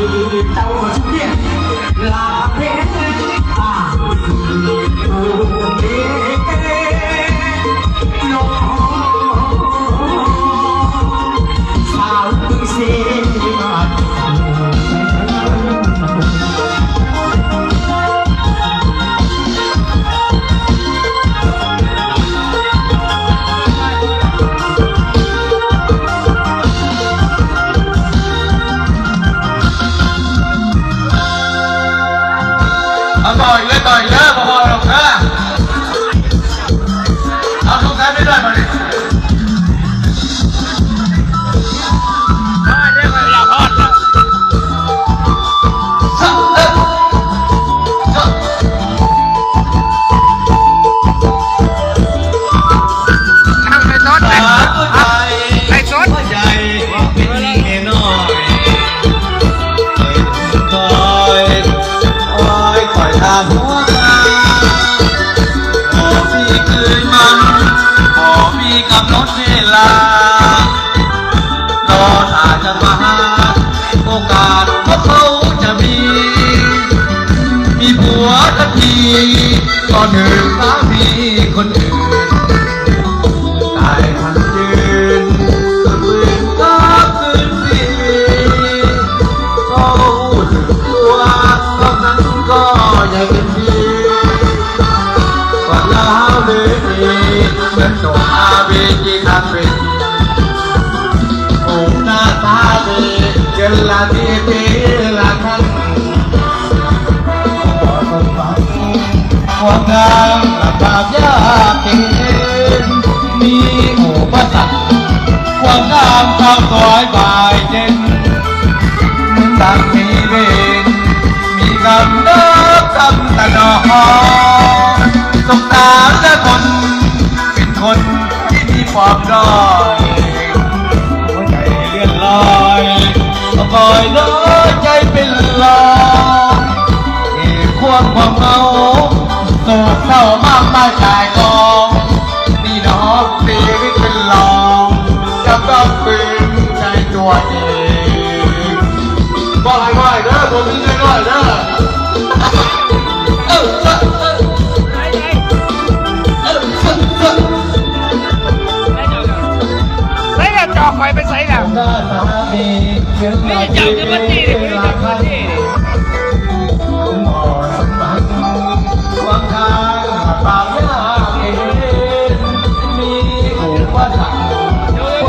เลารอถ้าจะมาหาโอกาสว่เขาจะมี มีผัวทันทีก่อนหนึ่งสามี ลาดีดีละครั้งขอสมหวังความงามลำบากยากเข็นมีอุปสรรคความงามความสวยบ่ายเด่นมือนดังมีเวรมีกำเนิดกำตะนองสงสารและคน เป็นคนที่มีความด้อย อยน้อยใจเป็นลอยเอควงความเมาโศกเศร้ามากมายกายกองนี่น้องตีวิตเป็นลองจะต้องเป็นใจตัวเองบอกอะไรก็ได้เด้อผมมีเงินน้วยเด้อ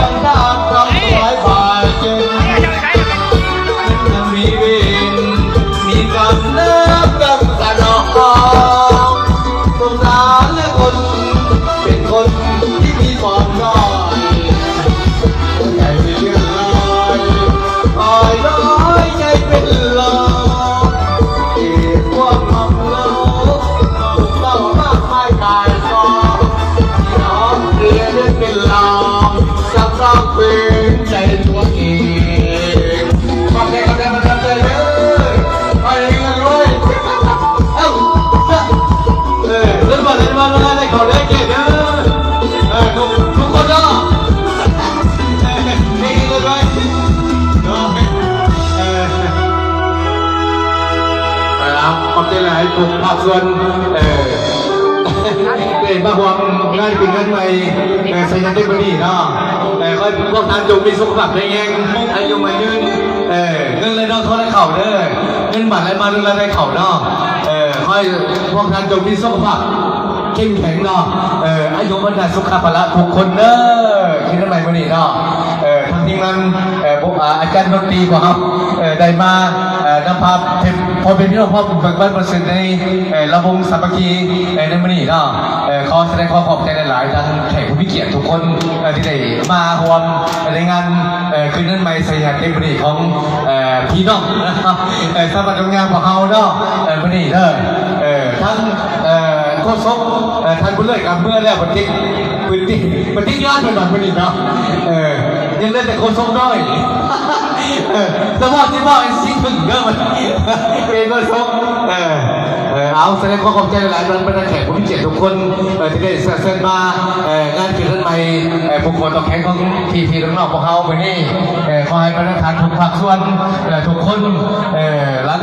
มทางความสวยบายเจ็บเนี่ยจะใช้แล้วยังมีเวรมีกำเนิดกำตะนองสงสารและคนเป็นคนที่มีความ อบใจหลายผมภาคส่วนเออเป็นมาห่วงงานเป็นเงินใหม่เออใส่ยันได้พอดีเนาะเออก็พวกท่านจงมีสุขภาพแข็งแรงอายุมายืนเออเงินเลยเนาะโทษให้เข่าเด้อเงินบาทอะไรมาเรื่องอะไรเข่าเนาะเออให้พวกท่านจงมีสุขภาพเข้มแข็งเนาะเอออายุวันดาสุขภาละทุกคนเด้อคิดทำไมวันนี้เนาะเออทั้งทีมงานเออพวกอ่าอาจารย์ดนตรีของเขาเออได้มาเอ่อนำพาเทม พอเป็นพี่น้องพ่อผมเบิกบ้านเปอร์เซ็นต์ในระวงสามัคคีในวันนี้เนาะเขอแสดงความขอบใจหลายๆทั้งแขกผู้มีเกียรติทุกคนที่ได้มาร่วมในงานคืนนั้นไม่สยามเต็มวันนี้ของพี่น้องนะครับสำหรับงานของเขาเนาะเออวันนี้เด้อทั้งโคตรซกท่านผู้เลิศกับเมื่อแล้วบันทิกบันทิกบันทิกยอดเป็นแบบนี้เนาะยังได้แต่โคตรซกน้อย สมองที่บอกไอ้สิ่งถึงเยอะมันเป็นโคตรซกเออเออเอาแสดงความขอบใจหลายๆบรรดาแขกผู้พิเศษทุกคนเออที่ได้เชิญมาเอองานกินใหม่เออผู้คนต่อแข่งของพี่พี่น้องๆพวกเขาไปนี่เออขอให้บรรดาทานทุกภาคส่วนเออทุกคนเออรัก